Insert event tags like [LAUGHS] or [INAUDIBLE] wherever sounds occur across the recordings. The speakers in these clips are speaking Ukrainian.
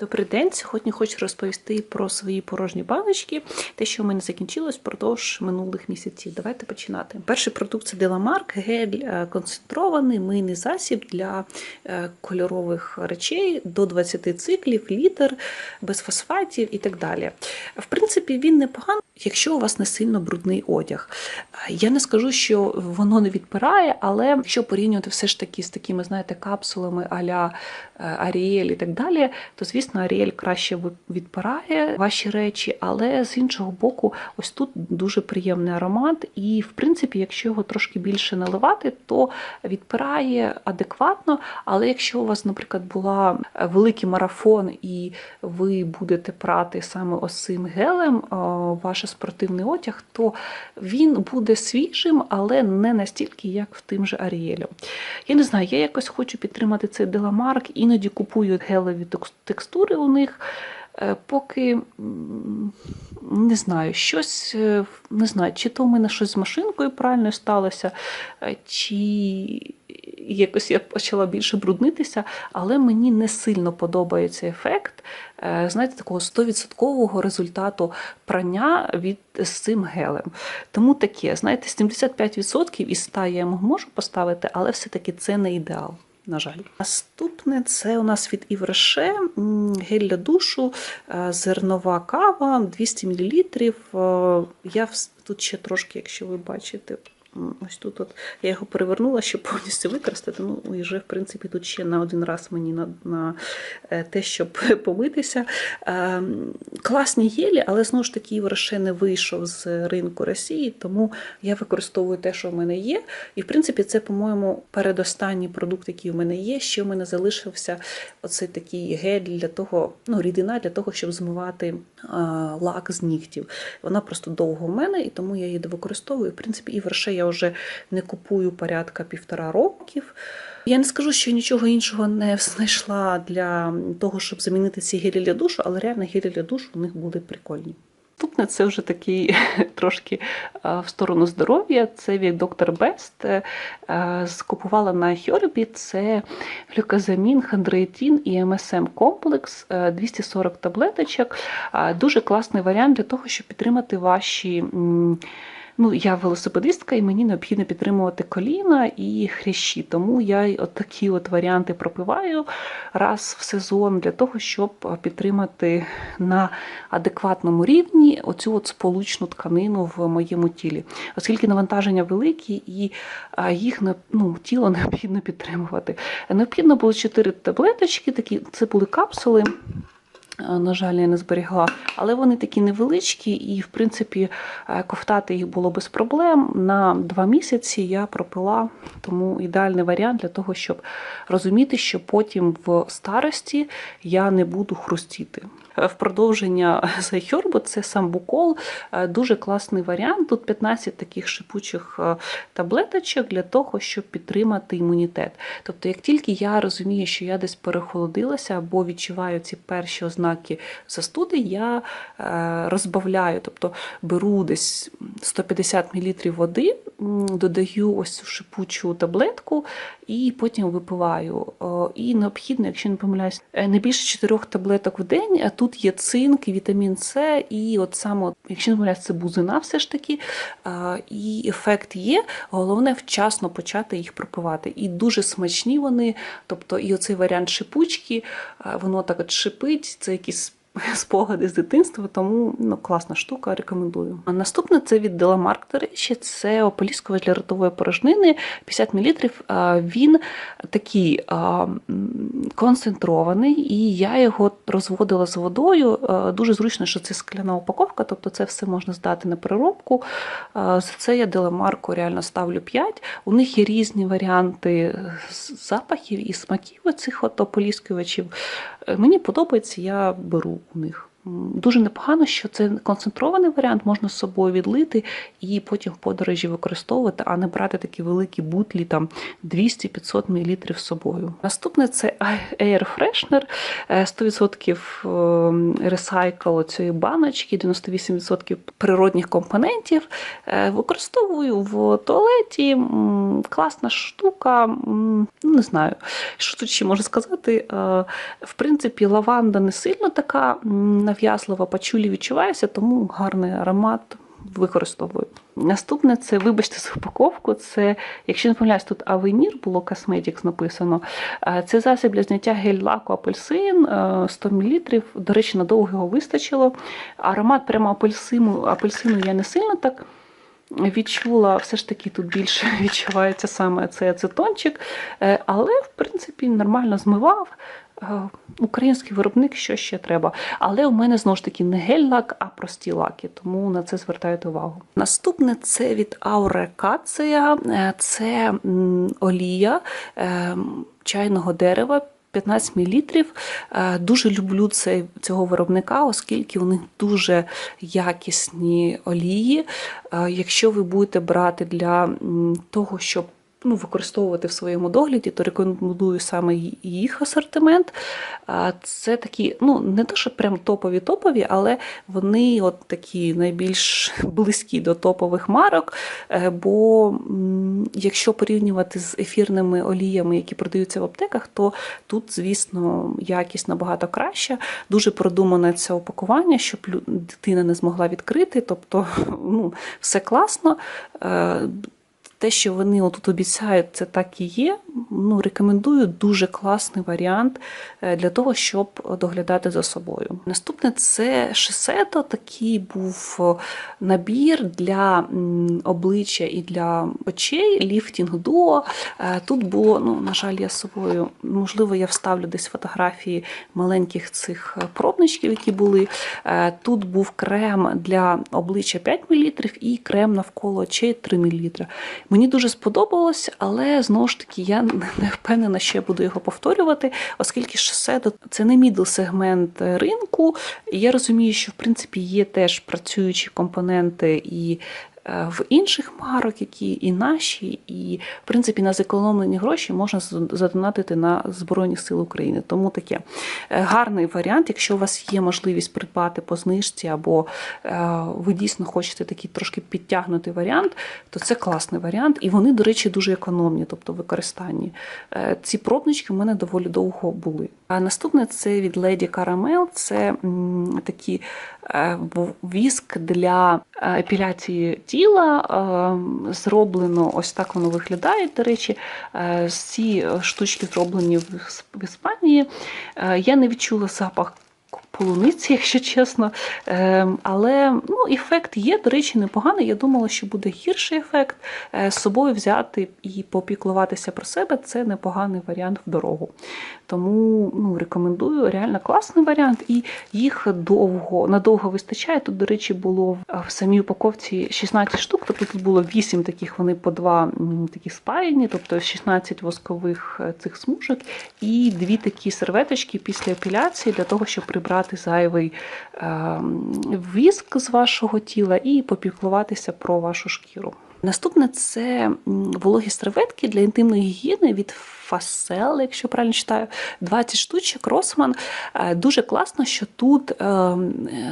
Добрий день. Сьогодні хочу розповісти про свої порожні баночки, те, що в мене закінчилось впродовж минулих місяців. Давайте починати. Перший продукт це Деламарк, гель е, концентрований мийний засіб для е, кольорових речей до 20 циклів, літр, без фосфатів і так далі. В принципі, він непоганий, якщо у вас не сильно брудний одяг. Я не скажу, що воно не відпирає, але якщо порівнювати все ж таки з такими, знаєте, капсулами а-ля Аріель і так далі, то звісно, Аріель краще відпирає ваші речі, але з іншого боку, ось тут дуже приємний аромат. І, в принципі, якщо його трошки більше наливати, то відпирає адекватно. Але якщо у вас, наприклад, була е, великий марафон, і ви будете прати саме ось цим гелем е, ваш спортивний одяг, то він буде свіжим, але не настільки, як в тим же Аріелю. Я не знаю, я якось хочу підтримати цей Деламарк, іноді купую гелеві текстури у них. е, Поки не знаю, щось е, не знаю, чи то в мене щось з машинкою правильно сталося, е, чи якось я почала більше бруднитися, але мені не сильно подобається ефект, е, знаєте, такого 100% результату прання від з цим гелем. Тому таке, знаєте, 75% із 100 я йому можу поставити, але все-таки це не ідеал. На жаль, наступне це у нас від Івреше гель для душу, е, зернова кава, 200 мл. Я тут ще трошки, якщо ви бачите, ось тут от я його перевернула, щоб повністю використати. Ну і вже, в принципі, тут ще на один раз мені на, на е, те, щоб [LAUGHS] помитися. Е, Класні гелі, але знову ж таки Івреше не вийшов з ринку Росії, тому я використовую те, що в мене є. І в принципі, це, по-моєму, передостанній продукт, який в мене є. Ще в мене залишився оцей такий гель для того, ну, рідина для того, щоб змивати лак з нігтів. Вона просто довго в мене, і тому я її використовую. В принципі, і верше я вже не купую порядка півтора років. Я не скажу, що нічого іншого не знайшла для того, щоб замінити ці гелі для душу, але реально гелі для душу у них були прикольні. Наступне це вже такий [LAUGHS] трошки в сторону здоров'я. Це від доктор Бест. Е, Скупувала на Хьорбі. Це глюказамін, хондроїтин і МСМ комплекс, е, 240 таблеточок. Е, Дуже класний варіант для того, щоб підтримати ваші. Ну, я велосипедистка, і мені необхідно підтримувати коліна і хрящі. Тому я от такі от варіанти пропиваю раз в сезон для того, щоб підтримати на адекватному рівні оцю от сполучну тканину в моєму тілі, оскільки навантаження великі і їх ну, тіло [LAUGHS] необхідно підтримувати. Необхідно було 4 таблеточки, такі це були капсули. Е, На жаль, я не зберігла, але вони такі невеличкі, і в принципі е, ковтати їх було без проблем. На два місяці я пропила, тому ідеальний варіант для того, щоб розуміти, що потім в старості я не буду хрустіти. Е, В продовження Зайхьорбу це самбукол, е, дуже класний варіант. Тут 15 таких шипучих е, таблеточок для того, щоб підтримати імунітет. Тобто, як тільки я розумію, що я десь перехолодилася або відчуваю ці перші ознаки застуди, я е, розбавляю, тобто беру десь 150 мл води, додаю ось цю шипучу таблетку і потім випиваю. І необхідно, якщо не помиляюсь, е, не більше 4 таблеток в день. А тут є цинк, вітамін С, і от саме, якщо не помиляюсь, це бузина все ж таки. І ефект є. Головне вчасно почати їх пропивати. І дуже смачні вони. Тобто, і оцей варіант шипучки, воно так от шипить, це якісь. [LAUGHS] Спогади з дитинства, тому ну, класна штука, рекомендую. А наступне це від Деламарк, до речі, це ополіскувач для ротової порожнини 50 мл. Він такий концентрований, і я його розводила з водою. Дуже зручно, що це скляна упаковка, тобто це все можна здати на переробку. За це я Деламарку реально ставлю 5. У них є різні варіанти запахів і смаків оцих от ополіскувачів. Е, Мені подобається, я беру у них. Дуже непогано, що це концентрований варіант, можна з собою відлити і потім в подорожі використовувати, а не брати такі великі бутлі там 200-500 мл з собою. Наступне це Air Freshener, е, 100% ресайкл цієї баночки, 98% природних компонентів. Е, Використовую в туалеті. Класна штука. Ну, Не знаю, що тут ще можу сказати. Е, В принципі, лаванда не сильно така м, нав'язлива, пачулі відчувається, тому гарний аромат використовую. Наступне це, вибачте за упаковку, це, якщо не помиляюсь, тут Avenir було Cosmetics написано. Е, Це засіб для зняття гель-лаку апельсин е, 100 мл. До речі, надовго вистачило. Аромат прямо апельсину, апельсину я не сильно так відчула, все ж таки тут більше [LAUGHS] відчувається саме цей ацетончик, Е, але в принципі нормально змивав. Е, Український виробник, що ще треба. Але у мене знову ж таки не гель-лак, а прості лаки, тому на це звертайте увагу. Наступне це від Аурекація, Е, це олія е, чайного дерева. 15 мл. Дуже люблю цей, цього виробника, оскільки у них дуже якісні олії. Е, Якщо ви будете брати для того, щоб ну, використовувати в своєму догляді, то рекомендую саме їх асортимент. Це такі, ну не то, що прям топові-топові, але вони от такі найбільш [LAUGHS] близькі до топових марок. Е, Бо якщо порівнювати з ефірними оліями, які продаються в аптеках, то тут, звісно, якість набагато краща. Дуже продумане це упакування, щоб дитина не змогла відкрити. Тобто, [LAUGHS] ну, все класно. Те, що вони отут обіцяють, це так і є. Ну, рекомендую дуже класний варіант е, для того, щоб доглядати за собою. Наступне це Шесето. Такий був е, набір для обличчя і для очей. Ліфтінг дуо. Е, Тут було, ну, на жаль, я з собою, можливо, я вставлю десь фотографії маленьких цих пробничків, які були. Тут був крем для обличчя 5 мл і крем навколо очей 3 мл. Мені дуже сподобалось, але знову ж таки я не впевнена, що я буду його повторювати, оскільки шосе це не мідл сегмент ринку. Я розумію, що в принципі є теж працюючі компоненти і. Е, В інших марок, які і наші, і в принципі на зекономлені гроші можна задонатити на Збройні Сили України. Тому таке Е, гарний варіант, якщо у вас є можливість придбати по знижці, або е, ви дійсно хочете такий трошки підтягнутий варіант, то це класний варіант. І вони, до речі, дуже економні, тобто використанні. Ці пробнички в мене доволі довго були. А наступне це від Lady Caramel. Це такі віск для епіляції тіла. Е, Зроблено ось так воно виглядає. До речі, Е, ці штучки зроблені в Іспанії. Е, Я не відчула запах полуниці, якщо чесно. Ем, Але ну, ефект є, до речі, непоганий. Я думала, що буде гірший ефект. Е, З собою взяти і попіклуватися про себе це непоганий варіант в дорогу. Тому ну, рекомендую, реально класний варіант, і їх довго, надовго вистачає. Тут, до речі, було в самій упаковці 16 штук, тобто тут було 8 таких, вони по два м, такі спаяні, тобто 16 воскових е, цих смужок, і дві такі серветочки після епіляції для того, щоб прибрати зайвий е, віск з вашого тіла і попіклуватися про вашу шкіру. Наступне це вологі серветки для інтимної гігієни від Фасел, якщо правильно читаю, 20 штучок Росман. Е, Дуже класно, що тут е,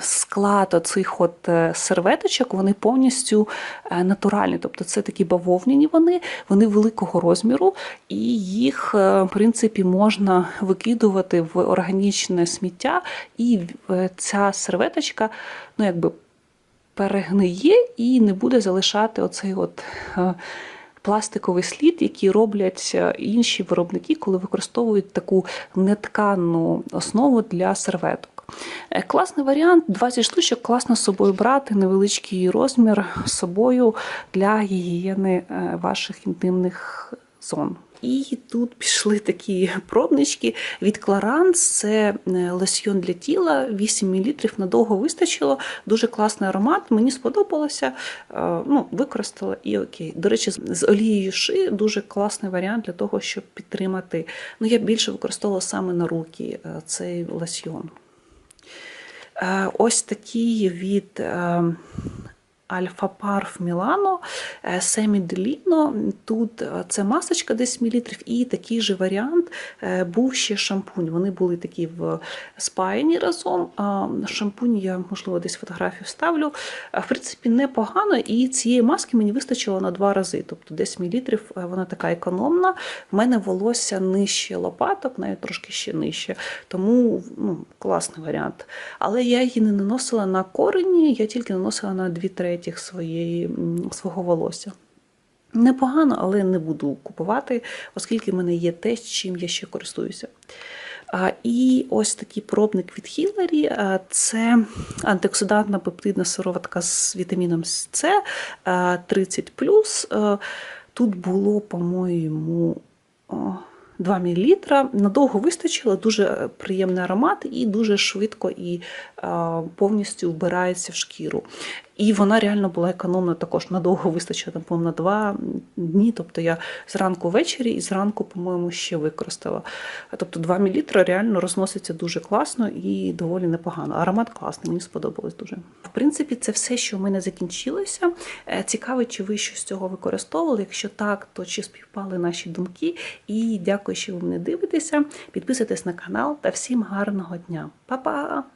склад оцих от е, серветочок, вони повністю натуральні. Тобто це такі бавовняні вони, вони великого розміру, і їх, в принципі, можна викидувати в органічне сміття, і ця серветочка, ну якби перегниє і не буде залишати оцей от. е, Пластиковий слід, який роблять е, інші виробники, коли використовують таку нетканну основу для серветок. Е, Класний варіант, 20 штучок, класно з собою брати, невеличкий розмір з собою для гігієни ваших інтимних зон. І тут пішли такі пробнички від Clarins. Це е, лосьйон для тіла, 8 мл, надовго вистачило. Дуже класний аромат. Мені сподобалося. Е, Ну, використала і окей. До речі, з- олією ши дуже класний варіант для того, щоб підтримати. Ну, я більше використовувала саме на руки е, цей лосьйон. Ось такі від е, Альфа Парф Мілано, е, Семі Деліно. Тут е, це масочка 10 мл, і такий же варіант е, був ще шампунь. Вони були такі в спаяні разом. Шампунь я, можливо, десь фотографію вставлю. В принципі, непогано, і цієї маски мені вистачило на два рази. Тобто 10 мл вона така економна. В мене волосся нижче лопаток, навіть трошки ще нижче. Тому ну, класний варіант. Але я її не наносила на корені, я тільки наносила на дві третіх своєї, свого волосся. Непогано, але не буду купувати, оскільки в мене є те, чим я ще користуюся. А, І ось такий пробник від Хіларі. Це антиоксидантна пептидна сироватка з вітаміном С 30. Е, Тут було, по-моєму, 2 мл. Надовго вистачило, дуже приємний аромат і дуже швидко і а, повністю вбирається в шкіру. І вона реально була економна також. Надовго вистачило, там, на два дні. Тобто я зранку ввечері і зранку, по-моєму, ще використала. Тобто 2 мл реально розноситься дуже класно і доволі непогано. Аромат класний, мені сподобалось дуже. В принципі, це все, що в мене закінчилося. Е, Цікаво, чи ви щось з цього використовували. Якщо так, то чи співпали наші думки. І дякую, що ви мене дивитеся. Підписуйтесь на канал та всім гарного дня. Па-па!